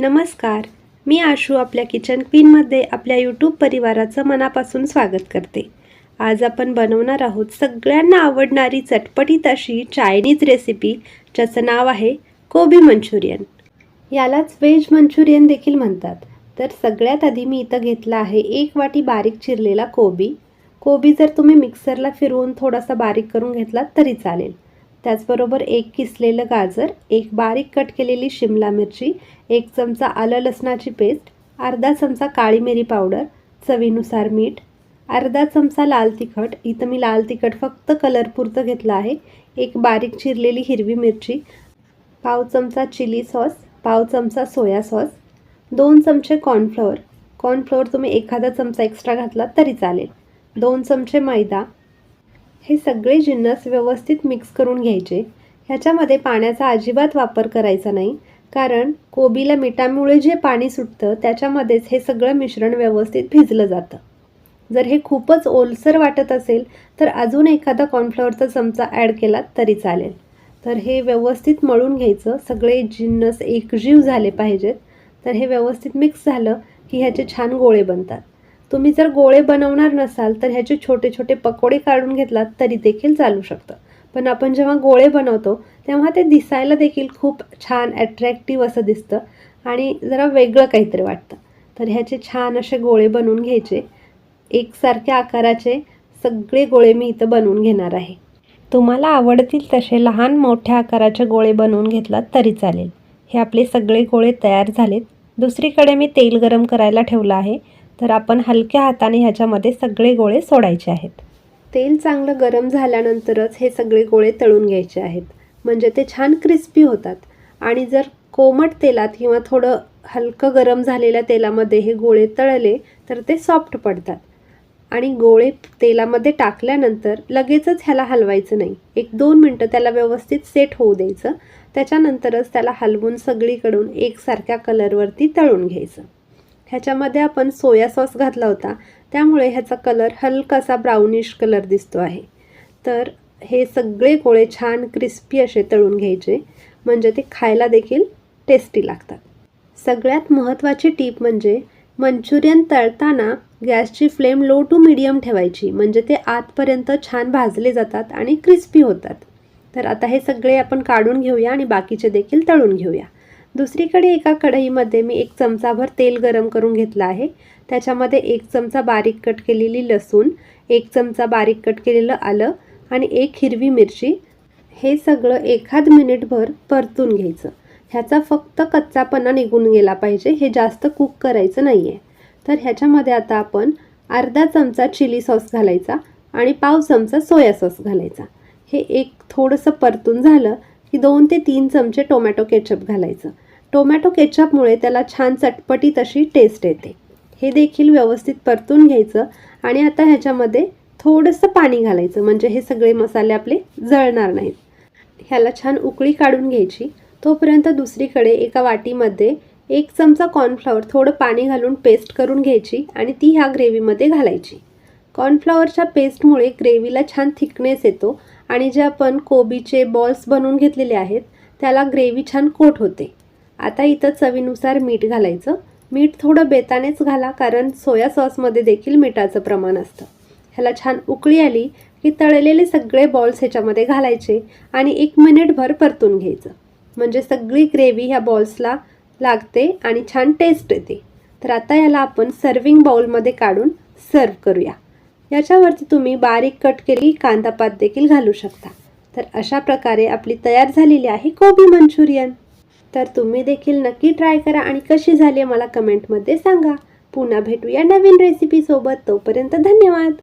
नमस्कार. मी आशू आपल्या किचन क्वीनमध्ये आपल्या यूट्यूब परिवाराचं मनापासून स्वागत करते. आज आपण बनवणार आहोत सगळ्यांना आवडणारी चटपटीत अशी चायनीज रेसिपी ज्याचं नाव आहे कोबी मंचुरियन. यालाच व्हेज मंचुरियन देखील म्हणतात. तर सगळ्यात आधी मी इथं घेतला आहे एक वाटी बारीक चिरलेला कोबी. कोबी जर तुम्ही मिक्सरला फिरवून थोडासा बारीक करून घेतलात तरी चालेल. त्याचबरोबर एक किसलेलं गाजर एक बारीक कट केलेली शिमला मिरची एक चमचा आलं लसणाची पेस्ट अर्धा चमचा काळी मिरी पावडर चवीनुसार मीठ अर्धा चमचा लाल तिखट इथं मी लाल तिखट फक्त कलरपुरतं घेतलं आहे एक बारीक चिरलेली हिरवी मिरची पाव चमचा चिली सॉस पाव चमचा सोया सॉस दोन चमचे कॉर्नफ्लोअर कॉर्नफ्लोअर तुम्ही एखादा चमचा एक्स्ट्रा घातला तरी चालेल दोन चमचे मैदा हे सगळे जिन्नस व्यवस्थित मिक्स करून घ्यायचे. ह्याच्यामध्ये पाण्याचा अजिबात वापर करायचा नाही. कारण कोबीला मिठामुळे जे पाणी सुटतं त्याच्यामध्येच हे सगळं मिश्रण व्यवस्थित भिजलं जातं. जर हे खूपच ओलसर वाटत असेल तर अजून एखादा कॉर्नफ्लॉवरचा चमचा ॲड केला तरी चालेल. तर हे व्यवस्थित मळून घ्यायचं. सगळे जिन्नस एकजीव झाले पाहिजेत. तर हे व्यवस्थित मिक्स झालं की ह्याचे छान गोळे बनतात. तुम्ही जर गोळे बनवणार नसाल तर ह्याचे छोटे छोटे पकोडे काढून घेतलात तरी देखील चालू शकतं. पण आपण जेव्हा गोळे बनवतो तेव्हा ते दिसायला देखील खूप छान ॲट्रॅक्टिव्ह असं दिसतं आणि जरा वेगळं काहीतरी वाटतं. तर ह्याचे छान असे गोळे बनवून घ्यायचे. एकसारख्या आकाराचे सगळे गोळे मी इथं बनवून घेणार आहे. तुम्हाला आवडतील तसे लहान मोठ्या आकाराचे गोळे बनवून घेतलात तरी चालेल. हे आपले सगळे गोळे तयार झालेत. दुसरीकडे मी तेल गरम करायला ठेवलं आहे. तर आपण हलक्या हाताने ह्याच्यामध्ये सगळे गोळे सोडायचे आहेत. तेल चांगलं गरम झाल्यानंतरच हे सगळे गोळे तळून घ्यायचे आहेत. म्हणजे ते छान क्रिस्पी होतात. आणि जर कोमट तेलात किंवा थोडं हलकं गरम झालेल्या तेलामध्ये हे गोळे तळले तर ते सॉफ्ट पडतात. आणि गोळे तेलामध्ये टाकल्यानंतर लगेचच ह्याला हलवायचं नाही. एक दोन मिनटं त्याला व्यवस्थित सेट होऊ द्यायचं. त्याच्यानंतरच त्याला हलवून सगळीकडून एकसारख्या कलरवरती तळून घ्यायचं. ह्याच्यामध्ये आपण सोया सॉस घातला होता. त्यामुळे ह्याचा कलर हलकासा ब्राउनिश कलर दिसतो आहे. तर हे सगळे गोळे छान क्रिस्पी असे तळून घ्यायचे. म्हणजे ते खायला देखील टेस्टी लागतात. सगळ्यात महत्त्वाची टीप म्हणजे मंचुरियन तळताना गॅसची फ्लेम लो टू मिडियम ठेवायची. म्हणजे ते आतपर्यंत छान भाजले जातात आणि क्रिस्पी होतात. तर आता हे सगळे आपण काढून घेऊया आणि बाकीचे देखील तळून घेऊया. दुसरीकडे एका कढईमध्ये मी एक चमचाभर तेल गरम करून घेतलं आहे. त्याच्यामध्ये एक चमचा बारीक कट केलेली लसूण एक चमचा बारीक कट केलेलं आलं आणि एक हिरवी मिरची. हे सगळं एखाद मिनिटभर परतून घ्यायचं. ह्याचा फक्त कच्चापणा निघून गेला पाहिजे हे जास्त कुक करायचं नाही आहे तर ह्याच्यामध्ये आता आपण अर्धा चमचा चिली सॉस घालायचा आणि पाव चमचा सोया सॉस घालायचा. हे एक थोडंसं परतून झालं की दोन ते तीन चमचे टोमॅटो केचप घालायचं. टोमॅटो केचपमुळे त्याला छान चटपटीत अशी टेस्ट येते. हे देखील व्यवस्थित परतून घ्यायचं आणि आता ह्याच्यामध्ये थोडंसं पाणी घालायचं म्हणजे हे सगळे मसाले आपले जळणार नाहीत. ह्याला छान उकळी काढून घ्यायची. तोपर्यंत दुसरीकडे एका वाटीमध्ये एक चमचा कॉर्नफ्लॉवर थोडं पाणी घालून पेस्ट करून घ्यायची आणि ती ह्या ग्रेव्हीमध्ये घालायची. कॉर्नफ्लॉवरच्या पेस्टमुळे ग्रेव्हीला छान थिकनेस येतो आणि जे आपण कोबीचे बॉल्स बनवून घेतलेले आहेत त्याला ग्रेव्ही छान कोट होते. आता इथं चवीनुसार मीठ घालायचं. मीठ थोडं बेतानेच घाला कारण सोया सॉसमध्ये देखील मिठाचं प्रमाण असतं. ह्याला छान उकळी आली की तळलेले सगळे बॉल्स ह्याच्यामध्ये घालायचे आणि एक मिनिटभर परतून घ्यायचं. म्हणजे सगळी ग्रेव्ही ह्या बॉल्सला लागते आणि छान टेस्ट येते. तर आता याला आपण सर्विंग बाउलमध्ये काढून सर्व करूया. याच्यावरती तुम्ही बारीक कट केलेली कांदापात देखील घालू शकता. तर अशा प्रकारे आपली तयार झालेली आहे कोबी मंचुरियन. तर तुम्ही देखील नक्की ट्राय करा आणि कशी झाली आहे मला कमेंटमध्ये सांगा. पुन्हा भेटूया नवीन रेसिपीसोबत तोपर्यंत धन्यवाद.